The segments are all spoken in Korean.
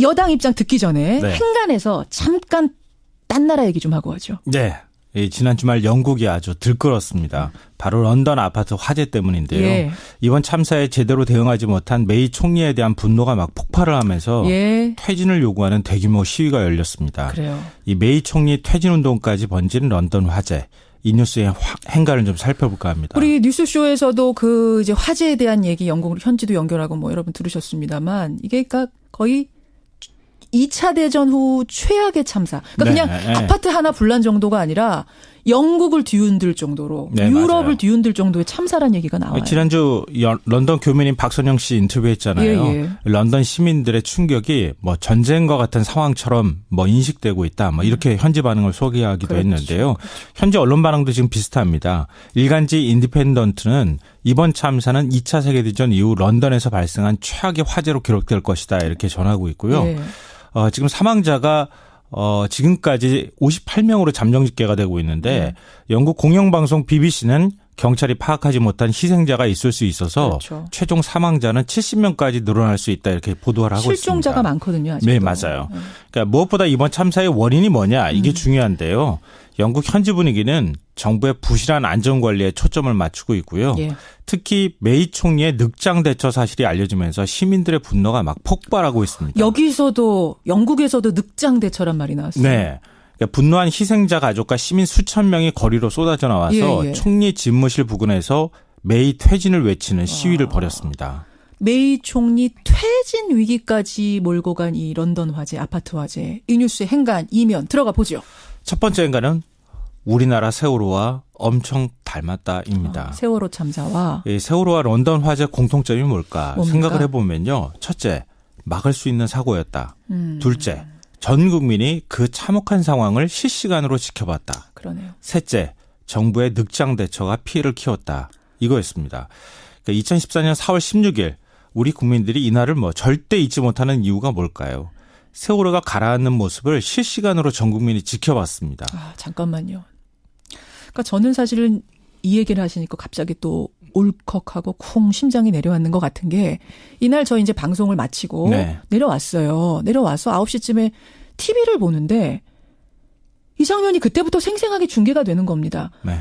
여당 입장 듣기 전에 네. 행간에서 잠깐 딴 나라 얘기 좀 하고 하죠. 네. 이 지난 주말 영국이 아주 들끓었습니다. 바로 런던 아파트 화재 때문인데요. 예. 이번 참사에 제대로 대응하지 못한 메이 총리에 대한 분노가 막 폭발을 하면서 예. 퇴진을 요구하는 대규모 시위가 열렸습니다. 그래요. 이 메이 총리 퇴진 운동까지 번진 런던 화재. 이 뉴스의 화- 행간을 좀 살펴볼까 합니다. 우리 뉴스쇼에서도 그 이제 화재에 대한 얘기 영국 현지도 연결하고 뭐 여러분 들으셨습니다만 이게 그러니까 거의 2차 대전 후 최악의 참사. 그러니까 네, 그냥 네. 아파트 하나 불난 정도가 아니라 영국을 뒤흔들 정도로 네, 유럽을 맞아요. 뒤흔들 정도의 참사란 얘기가 나와요. 지난주 연- 런던 교민인 박선영 씨 인터뷰했잖아요. 예, 예. 런던 시민들의 충격이 뭐 전쟁과 같은 상황처럼 뭐 인식되고 있다. 뭐 이렇게 현지 반응을 소개하기도 그렇죠. 했는데요. 현지 언론 반응도 지금 비슷합니다. 일간지 인디펜던트는 이번 참사는 2차 세계대전 이후 런던에서 발생한 최악의 화재로 기록될 것이다. 이렇게 전하고 있고요. 예. 어, 지금 사망자가 어, 지금까지 58명으로 잠정 집계가 되고 있는데 네. 영국 공영방송 BBC는 경찰이 파악하지 못한 희생자가 있을 수 있어서 그렇죠. 최종 사망자는 70명까지 늘어날 수 있다 이렇게 보도를 하고 실종자가 있습니다. 많거든요. 아직도. 네, 맞아요. 그러니까 무엇보다 이번 참사의 원인이 뭐냐 음. 이게 중요한데요. 영국 현지 분위기는 정부의 부실한 안전 관리에 초점을 맞추고 있고요. 예. 특히 메이 총리의 늑장 대처 사실이 알려지면서 시민들의 분노가 막 폭발하고 있습니다. 여기서도 영국에서도 늑장 대처란 말이 나왔어요. 네. 그러니까 분노한 희생자 가족과 시민 수천 명이 거리로 쏟아져 나와서 예, 예. 총리 집무실 부근에서 메이 퇴진을 외치는 시위를 벌였습니다. 메이 총리 퇴진 위기까지 몰고 간 이 런던 화재, 아파트 화재. 이 뉴스의 행간 이면 들어가 보죠. 첫 번째 인간은 우리나라 세월호와 엄청 닮았다입니다. 어, 세월호 참사와 이 세월호와 런던 화재 공통점이 뭘까 뭡니까? 생각을 해보면요. 첫째, 막을 수 있는 사고였다. 음, 둘째, 전 국민이 그 참혹한 상황을 실시간으로 지켜봤다. 그러네요. 셋째, 정부의 늑장 대처가 피해를 키웠다. 이거였습니다. 그러니까 2014년 4월 16일 우리 국민들이 이날을 뭐 절대 잊지 못하는 이유가 뭘까요? 세월호가 가라앉는 모습을 실시간으로 전 국민이 지켜봤습니다. 아, 잠깐만요. 그러니까 저는 사실은 이 얘기를 하시니까 갑자기 또 울컥하고 쿵 심장이 내려앉는 것 같은 게 이날 저 이제 방송을 마치고 네. 내려왔어요. 내려와서 9시쯤에 TV를 보는데 이 장면이 그때부터 생생하게 중계가 되는 겁니다. 네.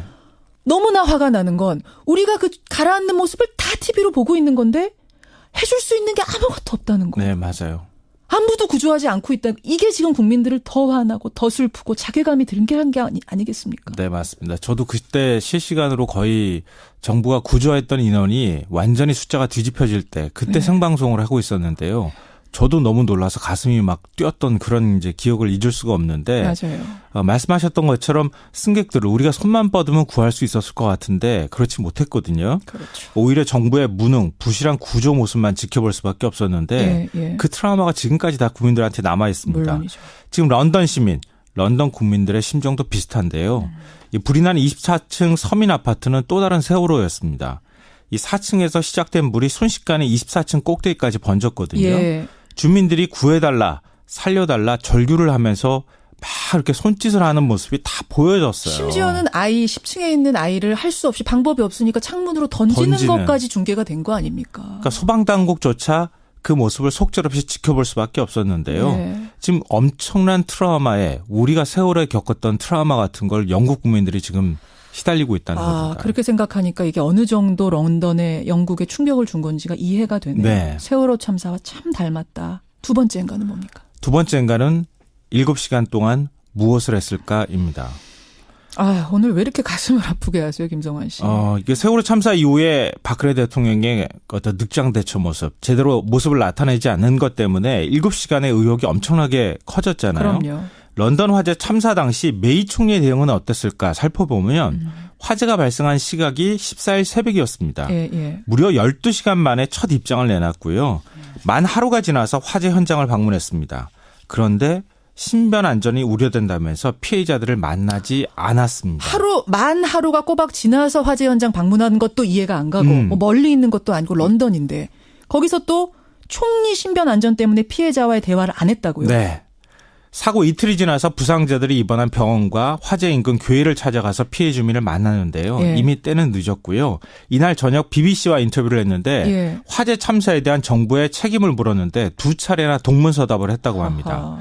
너무나 화가 나는 건 우리가 그 가라앉는 모습을 다 TV로 보고 있는 건데 해줄 수 있는 게 아무것도 없다는 거. 네, 맞아요. 아무도 구조하지 않고 있다. 이게 지금 국민들을 더 화나고 더 슬프고 자괴감이 한게 아니, 아니겠습니까? 네, 맞습니다. 저도 그때 실시간으로 거의 정부가 구조했던 인원이 완전히 숫자가 뒤집혀질 때 그때 네. 생방송을 하고 있었는데요. 저도 너무 놀라서 가슴이 막 뛰었던 그런 이제 기억을 잊을 수가 없는데 맞아요. 어, 말씀하셨던 것처럼 승객들을 우리가 손만 뻗으면 구할 수 있었을 것 같은데 그렇지 못했거든요. 그렇죠. 오히려 정부의 무능, 부실한 구조 모습만 지켜볼 수밖에 없었는데 예, 예. 그 트라우마가 지금까지 다 국민들한테 남아 있습니다. 물론이죠. 지금 런던 시민, 런던 국민들의 심정도 비슷한데요. 이 불이 난 24층 서민 아파트는 또 다른 세월호였습니다. 이 4층에서 시작된 불이 순식간에 24층 꼭대기까지 번졌거든요. 예. 주민들이 구해달라, 살려달라, 절규를 하면서 막 이렇게 손짓을 하는 모습이 다 보여졌어요. 심지어는 아이 10층에 있는 아이를 할 수 없이 방법이 없으니까 창문으로 던지는, 던지는. 것까지 중계가 된 거 아닙니까? 그러니까 소방 당국조차 그 모습을 속절없이 지켜볼 수밖에 없었는데요. 네. 지금 엄청난 트라우마에 우리가 세월에 겪었던 트라우마 같은 걸 영국 국민들이 지금 시달리고 있다는 아, 겁니다. 그렇게 생각하니까 이게 어느 정도 런던에 영국에 충격을 준 건지가 이해가 되네요. 네. 세월호 참사와 참 닮았다. 두 번째인가는 뭡니까? 두 번째인가는 7시간 동안 무엇을 했을까입니다. 아, 오늘 왜 이렇게 가슴을 아프게 하세요, 김성환 씨? 어, 이게 세월호 참사 이후에 박근혜 대통령의 어떤 늑장 대처 모습, 제대로 모습을 나타내지 않는 것 때문에 7시간의 의혹이 엄청나게 커졌잖아요. 그럼요. 런던 화재 참사 당시 메이 총리의 대응은 어땠을까 살펴보면 화재가 발생한 시각이 14일 새벽이었습니다. 예, 예. 무려 12시간 만에 첫 입장을 내놨고요. 만 하루가 지나서 화재 현장을 방문했습니다. 그런데 신변 안전이 우려된다면서 피해자들을 만나지 않았습니다. 하루 만 하루가 꼬박 지나서 화재 현장 방문하는 것도 이해가 안 가고 음. 뭐 멀리 있는 것도 아니고 런던인데 거기서 또 총리 신변 안전 때문에 피해자와의 대화를 안 했다고요. 네. 사고 이틀이 지나서 부상자들이 입원한 병원과 화재 인근 교회를 찾아가서 피해 주민을 만나는데요. 예. 이미 때는 늦었고요. 이날 저녁 BBC와 인터뷰를 했는데 예. 화재 참사에 대한 정부의 책임을 물었는데 두 차례나 동문서답을 했다고 합니다. 아하.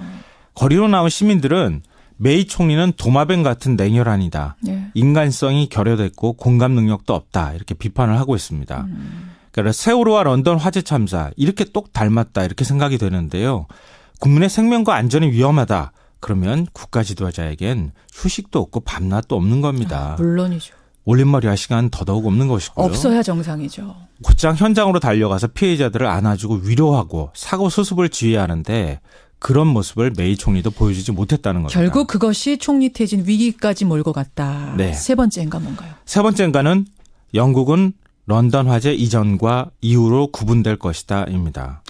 거리로 나온 시민들은 메이 총리는 도마뱀 같은 냉혈한이다. 예. 인간성이 결여됐고 공감 능력도 없다. 이렇게 비판을 하고 있습니다. 음. 그러니까 세월호와 런던 화재 참사 이렇게 똑 닮았다 이렇게 생각이 되는데요. 국민의 생명과 안전이 위험하다. 그러면 국가 지도자에겐 휴식도 없고 밤낮도 없는 겁니다. 아, 물론이죠. 올림머리 할 시간 더더욱 없는 것이고요. 없어야 정상이죠. 곧장 현장으로 달려가서 피해자들을 안아주고 위로하고 사고 수습을 지휘하는데 그런 모습을 메이 총리도 보여주지 못했다는 겁니다. 결국 그것이 총리 퇴진 위기까지 몰고 갔다. 네. 세 번째인가 뭔가요? 세 번째인가는 영국은 런던 화재 이전과 이후로 구분될 것이다입니다.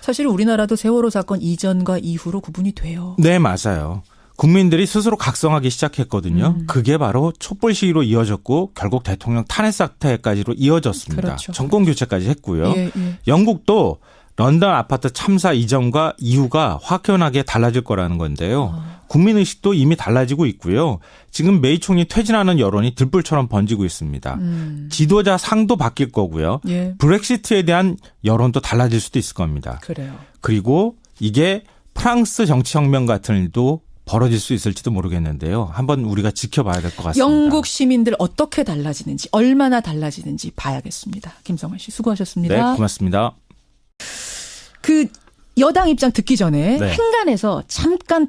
사실 우리나라도 세월호 사건 이전과 이후로 구분이 돼요. 네, 맞아요. 국민들이 스스로 각성하기 시작했거든요. 음. 그게 바로 촛불 시위로 이어졌고 결국 대통령 탄핵 사태까지로 이어졌습니다. 그렇죠. 정권 교체까지 했고요. 예, 예. 영국도 런던 아파트 참사 이전과 이후가 확연하게 달라질 거라는 건데요. 아. 국민 의식도 이미 달라지고 있고요. 지금 메이 총리 퇴진하는 여론이 들불처럼 번지고 있습니다. 음. 지도자 상도 바뀔 거고요. 예. 브렉시트에 대한 여론도 달라질 수도 있을 겁니다. 그래요. 그리고 이게 프랑스 정치혁명 같은 일도 벌어질 수 있을지도 모르겠는데요. 한번 우리가 지켜봐야 될 것 같습니다. 영국 시민들 어떻게 달라지는지, 얼마나 달라지는지 봐야겠습니다. 김성환 씨 수고하셨습니다. 네, 고맙습니다. 그 여당 입장 듣기 전에 네. 행간에서 잠깐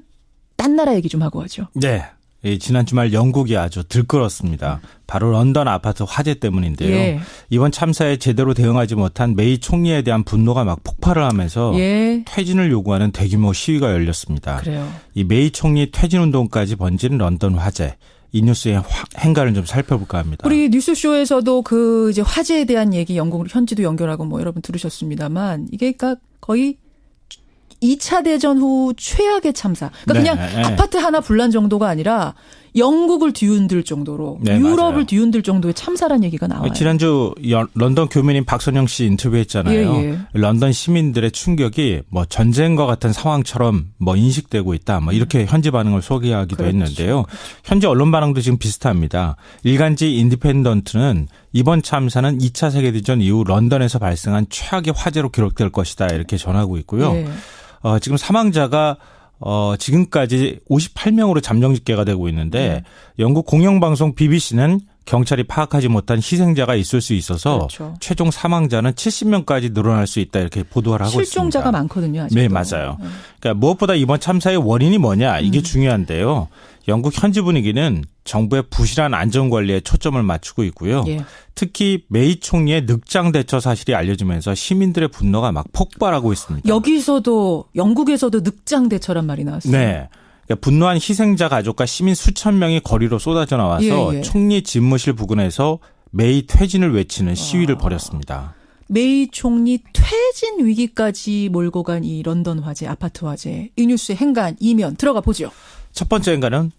딴 나라 얘기 좀 하고 하죠. 네. 이 지난 주말 영국이 아주 들끓었습니다. 바로 런던 아파트 화재 때문인데요. 예. 이번 참사에 제대로 대응하지 못한 메이 총리에 대한 분노가 막 폭발을 하면서 예. 퇴진을 요구하는 대규모 시위가 열렸습니다. 그래요. 이 메이 총리 퇴진 운동까지 번진 런던 화재. 이 뉴스의 화- 행간을 좀 살펴볼까 합니다. 우리 뉴스쇼에서도 그 이제 화재에 대한 얘기 영국 현지도 연결하고 뭐 여러분 들으셨습니다만 이게 그러니까 거의 2차 대전 후 최악의 참사. 그러니까 네, 그냥 네. 아파트 하나 불난 정도가 아니라 영국을 뒤흔들 정도로 네, 유럽을 맞아요. 뒤흔들 정도의 참사란 얘기가 나와요. 지난주 여- 런던 교민인 박선영 씨 인터뷰했잖아요. 예, 예. 런던 시민들의 충격이 뭐 전쟁과 같은 상황처럼 뭐 인식되고 있다. 뭐 이렇게 현지 반응을 소개하기도 그렇죠. 했는데요. 현지 언론 반응도 지금 비슷합니다. 일간지 인디펜던트는 이번 참사는 2차 세계대전 이후 런던에서 발생한 최악의 화재로 기록될 것이다. 이렇게 전하고 있고요. 예. 어, 지금 사망자가 어, 지금까지 58명으로 잠정 집계가 되고 있는데 네. 영국 공영방송 BBC는 경찰이 파악하지 못한 희생자가 있을 수 있어서 그렇죠. 최종 사망자는 70명까지 늘어날 수 있다 이렇게 보도를 하고 실종자가 있습니다. 많거든요. 아직도. 네, 맞아요. 네. 그러니까 무엇보다 이번 참사의 원인이 뭐냐 이게 음. 중요한데요. 영국 현지 분위기는 정부의 부실한 안전 관리에 초점을 맞추고 있고요. 예. 특히 메이 총리의 늑장 대처 사실이 알려지면서 시민들의 분노가 막 폭발하고 있습니다. 여기서도 영국에서도 늑장 대처란 말이 나왔어요. 네. 그러니까 분노한 희생자 가족과 시민 수천 명이 거리로 쏟아져 나와서 예, 예. 총리 집무실 부근에서 메이 퇴진을 외치는 시위를 벌였습니다. 메이 총리 퇴진 위기까지 몰고 간 이 런던 화재, 아파트 화재. 이 뉴스의 행간 이면 들어가 보죠. 첫 번째 인가는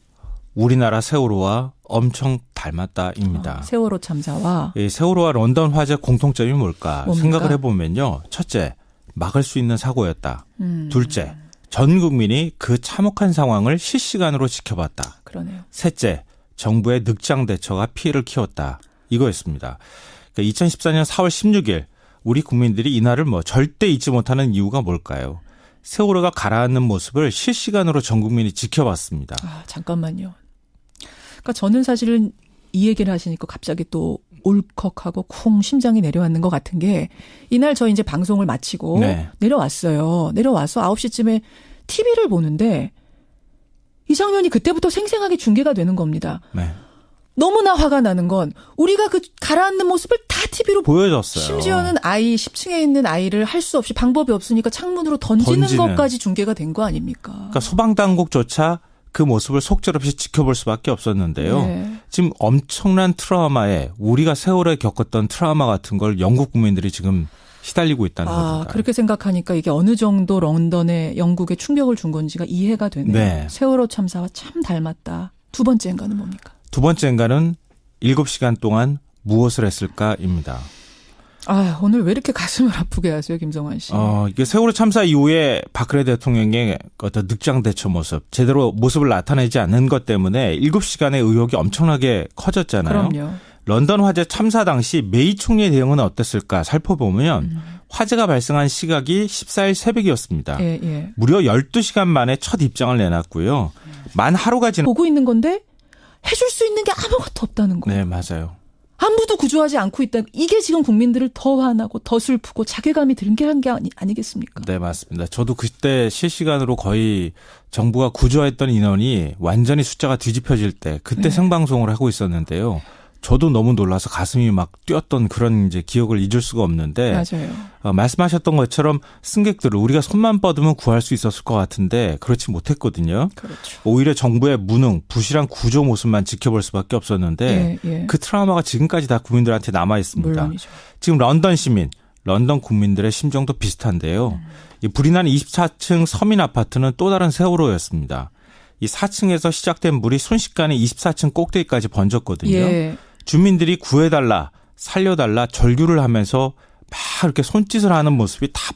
우리나라 세월호와 엄청 닮았다입니다. 어, 세월호 참사와 이 세월호와 런던 화재 공통점이 뭘까 뭡니까? 생각을 해보면요. 첫째, 막을 수 있는 사고였다. 음, 둘째, 전 국민이 그 참혹한 상황을 실시간으로 지켜봤다. 그러네요. 셋째, 정부의 늑장 대처가 피해를 키웠다. 이거였습니다. 그러니까 2014년 4월 16일 우리 국민들이 이날을 뭐 절대 잊지 못하는 이유가 뭘까요? 세월호가 가라앉는 모습을 실시간으로 전 국민이 지켜봤습니다. 아, 잠깐만요. 그러니까 저는 사실은 이 얘기를 하시니까 갑자기 또 울컥하고 쿵 심장이 내려앉는 것 같은 게 이날 저 이제 방송을 마치고 네. 내려왔어요. 내려와서 9시쯤에 TV를 보는데 이 장면이 그때부터 생생하게 중계가 되는 겁니다. 네. 너무나 화가 나는 건 우리가 그 가라앉는 모습을 다 TV로 보여줬어요. 심지어는 아이 10층에 있는 아이를 할 수 없이 방법이 없으니까 창문으로 던지는, 던지는. 것까지 중계가 된 거 아닙니까? 그러니까 소방 당국조차 그 모습을 속절없이 지켜볼 수밖에 없었는데요. 네. 지금 엄청난 트라우마에 우리가 세월에 겪었던 트라우마 같은 걸 영국 국민들이 지금 시달리고 있다는 아, 겁니다. 그렇게 생각하니까 이게 어느 정도 런던에 영국에 충격을 준 건지가 이해가 되네요. 네. 세월호 참사와 참 닮았다. 두 번째인가는 뭡니까? 두 번째인가는 7시간 동안 무엇을 했을까입니다. 아, 오늘 왜 이렇게 가슴을 아프게 하세요, 김성환 씨? 어, 이게 세월호 참사 이후에 박근혜 대통령의 어떤 늑장 대처 모습, 제대로 모습을 나타내지 않는 것 때문에 7시간의 의혹이 엄청나게 커졌잖아요. 그럼요. 런던 화재 참사 당시 메이 총리의 대응은 어땠을까 살펴보면 음. 화재가 발생한 시각이 14일 새벽이었습니다. 예, 예. 무려 12시간 만에 첫 입장을 내놨고요. 만 하루가 지나 보고 있는 건데 해줄 수 있는 게 아무것도 없다는 거. 네, 맞아요. 아무도 구조하지 않고 있다. 이게 지금 국민들을 더 화나고 더 슬프고 자괴감이 드는 게한게 아니, 아니 겠습니까? 네, 맞습니다. 저도 그때 실시간으로 거의 정부가 구조했던 인원이 완전히 숫자가 뒤집혀질 때 그때 네. 생방송을 하고 있었는데요. 저도 너무 놀라서 가슴이 막 뛰었던 그런 이제 기억을 잊을 수가 없는데 맞아요. 어, 말씀하셨던 것처럼 승객들을 우리가 손만 뻗으면 구할 수 있었을 것 같은데 그렇지 못했거든요. 그렇죠. 오히려 정부의 무능, 부실한 구조 모습만 지켜볼 수밖에 없었는데 예, 예. 그 트라우마가 지금까지 다 국민들한테 남아 있습니다. 물론이죠. 지금 런던 시민, 런던 국민들의 심정도 비슷한데요. 이 불이 난 24층 서민 아파트는 또 다른 세월호였습니다. 이 4층에서 시작된 물이 순식간에 24층 꼭대기까지 번졌거든요. 예. 주민들이 구해달라, 살려달라, 절규를 하면서 막 이렇게 손짓을 하는 모습이 다